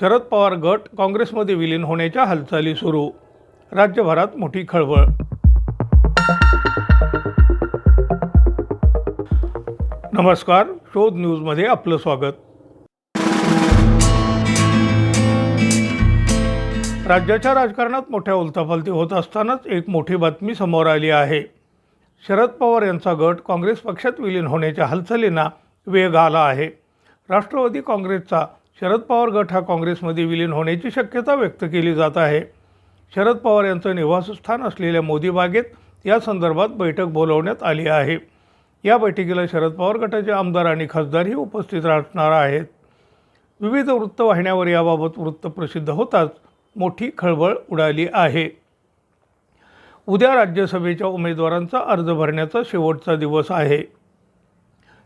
शरद पवार गट काँग्रेसमध्ये विलीन होण्याच्या हालचाली सुरू. राज्यभरात मोठी खळबळ. नमस्कार शोध न्यूजमध्ये आपलं स्वागत. राज्याच्या राजकारणात मोठ्या उलथापालथी होत असतानाच एक मोठी बातमी समोर आली आहे. शरद पवार यांचा गट काँग्रेस पक्षात विलीन होण्याच्या हालचालींना वेग आला आहे. राष्ट्रवादी काँग्रेसचा शरद पवार गट हा काँग्रेसमध्ये विलीन होण्याची शक्यता व्यक्त केली जात आहे. शरद पवार यांचं निवासस्थान असलेल्या मोदी बागेत या संदर्भात बैठक बोलवण्यात आली आहे. या बैठकीला शरद पवार गटाचे आमदार आणि खासदारही उपस्थित राहणार आहेत. विविध वृत्तवाहिन्यावर याबाबत वृत्त प्रसिद्ध होताच मोठी खळबळ उडाली आहे. उद्या राज्यसभेच्या उमेदवारांचा अर्ज भरण्याचा शेवटचा दिवस आहे.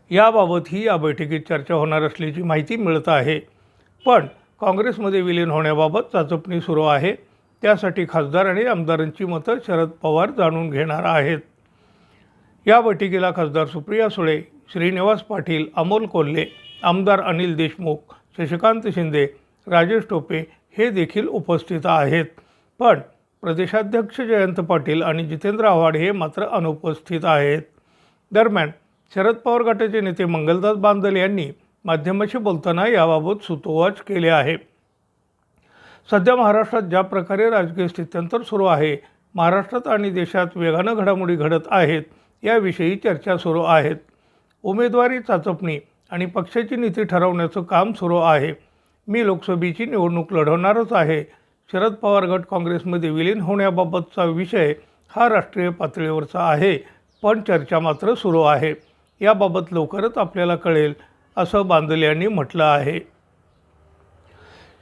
याबाबतही या बैठकीत चर्चा होणार असल्याची माहिती मिळत आहे. पण काँग्रेसमध्ये विलीन होण्याबाबत चाचपणी सुरू आहे. त्यासाठी खासदार आणि आमदारांची मतं शरद पवार जाणून घेणार आहेत. या बैठकीला खासदार सुप्रिया सुळे श्रीनिवास पाटील अमोल कोल्हे आमदार अनिल देशमुख शशिकांत शिंदे राजेश टोपे हे देखील उपस्थित आहेत. पण प्रदेशाध्यक्ष जयंत पाटील आणि जितेंद्र आव्हाड हे मात्र अनुपस्थित आहेत. दरम्यान शरद पवार गटाचे नेते मंगलदास बांदल यांनी माध्यमाशी बोलताना याबाबत सुतोवाच केले आहे. सध्या महाराष्ट्रात ज्या प्रकारे राजकीय स्थित्यंतर सुरू आहे महाराष्ट्रात आणि देशात वेगानं घडामोडी घडत आहेत याविषयी चर्चा सुरू आहेत. उमेदवारी चाचपणी आणि पक्षाची नीती ठरवण्याचं काम सुरू आहे. मी लोकसभेची निवडणूक लढवणारच आहे. शरद पवार गट काँग्रेसमध्ये विलीन होण्याबाबतचा विषय हा राष्ट्रीय पातळीवरचा आहे पण चर्चा मात्र सुरू आहे. याबाबत लवकरच आपल्याला कळेल असं बांदले यांनी म्हटलं आहे.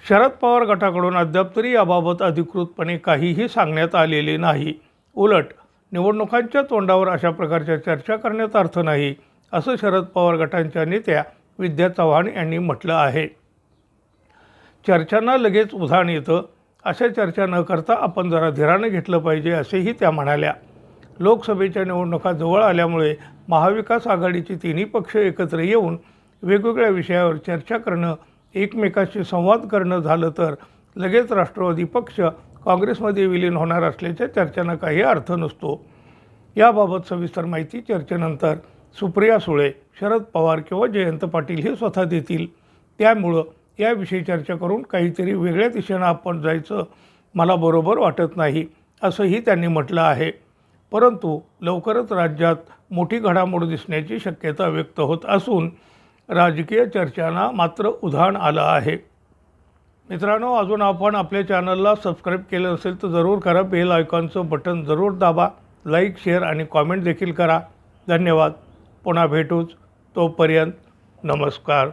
शरद पवार गटाकडून अद्याप तरी याबाबत अधिकृतपणे काहीही सांगण्यात आलेले नाही. उलट निवडणुकांच्या तोंडावर अशा प्रकारच्या चर्चा करण्यात अर्थ नाही असं शरद पवार गटांच्या नेत्या विद्या चव्हाण यांनी म्हटलं आहे. चर्चांना लगेच उधाण येतं अशा चर्चा न करता आपण जरा धीरानं घेतलं पाहिजे असेही त्या म्हणाल्या. लोकसभेच्या निवडणुका जवळ आल्यामुळे महाविकास आघाडीचे तिन्ही पक्ष एकत्र येऊन वेगवेगळ्या विषयावर चर्चा करणं एकमेकाशी संवाद करणं झालं तर लगेच राष्ट्रवादी पक्ष काँग्रेसमध्ये विलीन होणार असल्याच्या चर्चांना काही अर्थ नसतो. याबाबत सविस्तर माहिती चर्चेनंतर सुप्रिया सुळे शरद पवार किंवा जयंत पाटील हे स्वतः देतील. त्यामुळं याविषयी चर्चा करून काहीतरी वेगळ्या दिशेनं आपण जायचं मला बरोबर वाटत नाही असंही त्यांनी म्हटलं आहे. परंतु लवकरच राज्यात मोठी घडामोड दिसण्याची शक्यता व्यक्त होत असून राजकीय चर्चांना मात्र उधाण आलं आहे. मित्रांनो अजून आपण आपल्या चॅनलला सबस्क्राईब केलं असेल तर जरूर करा. बेल आयकॉनचं बटन जरूर दाबा. लाईक शेअर आणि कॉमेंट देखील करा. धन्यवाद. पुन्हा भेटूच. तोपर्यंत नमस्कार.